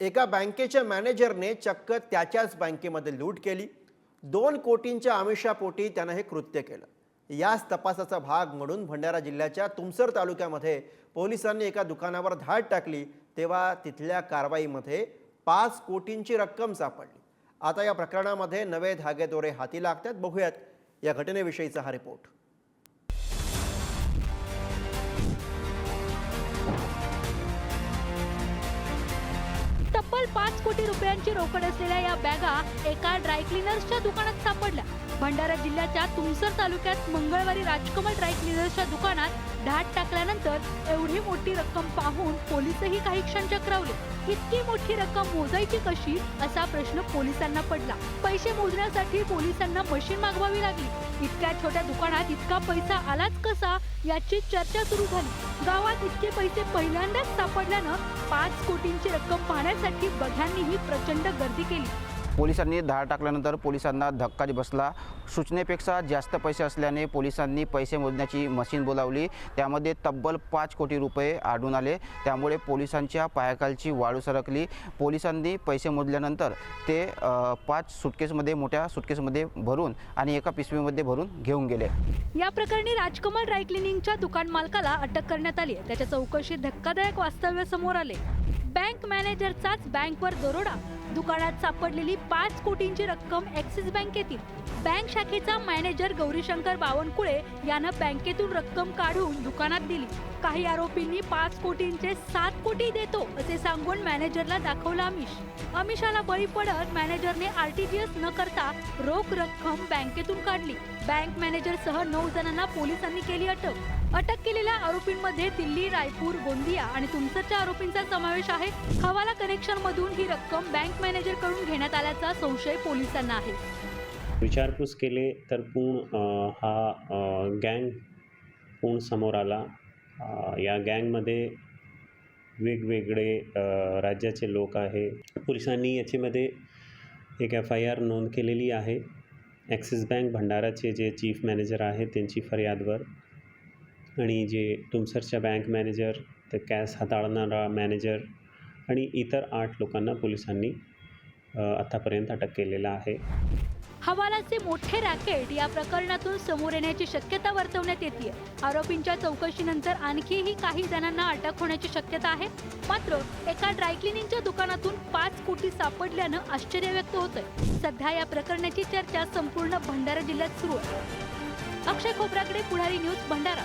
एका बँकेच्या मॅनेजरने चक्क त्याच्याच बँकेमध्ये लूट केली. दोन कोटींच्या आमिषापोटी त्यानं हे कृत्य केलं. याच तपासाचा भाग म्हणून भंडारा जिल्ह्याच्या तुमसर तालुक्यामध्ये पोलिसांनी एका दुकानावर धाड टाकली तेव्हा तिथल्या कारवाईमध्ये पाच कोटींची रक्कम सापडली. आता या प्रकरणामध्ये नवे धागेदोरे हाती लागतात. बघूयात या घटनेविषयीचा हा रिपोर्ट. पाच कोटी रुपयांची रोकड असलेल्या या बॅगा एका ड्रायक्लिनर्सच्या दुकानात सापडल्या. भंडारा जिल्ह्याच्या तुमसर तालुक्यात मंगळवारी राजकमल ड्रायक्लिनर्सच्या दुकानात धाड टाकल्यानंतर एवढी मोठी रक्कम पाहून पोलिसही काही क्षण चक्रावले. इतकी मोठी रक्कम मोजायची कशी? असा प्रश्न पोलिसांना पडला. पैसे मोजण्यासाठी पोलिसांना मशीन मागवावी लागली. इतक्या छोट्या दुकानात इतका पैसा आलाच कसा? याची चर्चा सुरू झाली. गावात इतके पैसे पहिल्यांदाच सापडल्यानं पाच कोटींची रक्कम पाहण्यासाठी बघ्यांनीही प्रचंड गर्दी केली. पोलिसांनी धाड टाकल्यानंतर पोलिसांना धक्का बसला. सूचनेपेक्षा जास्त पैसे असल्याने पोलिसांनी पैसे मोजण्याची मशीन बोलावली. त्यामध्ये तब्बल पाच कोटी रुपये आढळून आले. त्यामुळे पोलिसांच्या पायाखालची वाळू सरकली. पोलिसांनी पैसे मोजल्यानंतर ते पाच सुटकेसमध्ये मोठ्या सुटकेसमध्ये भरून आणि एका पिशवीमध्ये भरून घेऊन गेले. या प्रकरणी राजकमल ड्रायक्लिनिंगच्या दुकान मालकाला अटक करण्यात आली त्याच्या चौकशीत धक्कादायक वास्तव्य समोर आले. बँक मॅनेजरचाच बँकवर दरोडा. दुकानात सापडलेली पाच कोटींची रक्कम ॲक्सिस बँकेतील बँक शाखेचा मॅनेजर गौरीशंकर बावनकुळे यानं बँकेतून रक्कम काढून दुकानात दिली. काही आरोपींनी पाच कोटींचे सात कोटी देतो असे सांगून मॅनेजरला दाखवलं अमिष अमिषाला बळी पडत मॅनेजरने आरटीजीएस न करता रोख रक्कम बँकेतून काढली. बँक मॅनेजरसह नऊ जणांना पोलिसांनी केली अटक. अटक केलेल्या आरोपींमध्ये दिल्ली रायपूर गोंदिया आणि तुमसरच्या आरोपींचा समावेश आहे. हवाला कनेक्शन मधून ही रक्कम बँक मॅनेजरकडून घेण्यात आल्याचा संशय पोलिसांना आहे. विचारपूस केले तर पूर्ण हा गँग पूर्ण समोर आला. या गँगमध्ये वेगवेगळे राज्याचे लोक आहे पोलिसांनी याच्यामध्ये एक एफ आय आर नोंद केलेली आहे. ॲक्सिस बँक भंडाराचे जे चीफ मॅनेजर आहेत त्यांची फर्यादवर. आणि जे तुमसरच्या बँक मॅनेजर तर कॅश हाताळणारा मॅनेजर आणि इतर आठ लोकांना पोलिसांनी आतापर्यंत अटक केलेला आहे. हवालाचे मोठे रॅकेट या प्रकरणातून समोर येण्याची शक्यता वर्तवण्यात येते आरोपींच्या चौकशीनंतर आणखीही काही जणांना अटक होण्याची शक्यता आहे. मात्र एका ड्रायक्लिनिंगच्या दुकानातून पाच कोटी सापडल्यानं आश्चर्य व्यक्त होतंय. सध्या या प्रकरणाची चर्चा संपूर्ण भंडारा जिल्ह्यात सुरू आहे. अक्षय खोबराकडे पुढारी न्यूज भंडारा.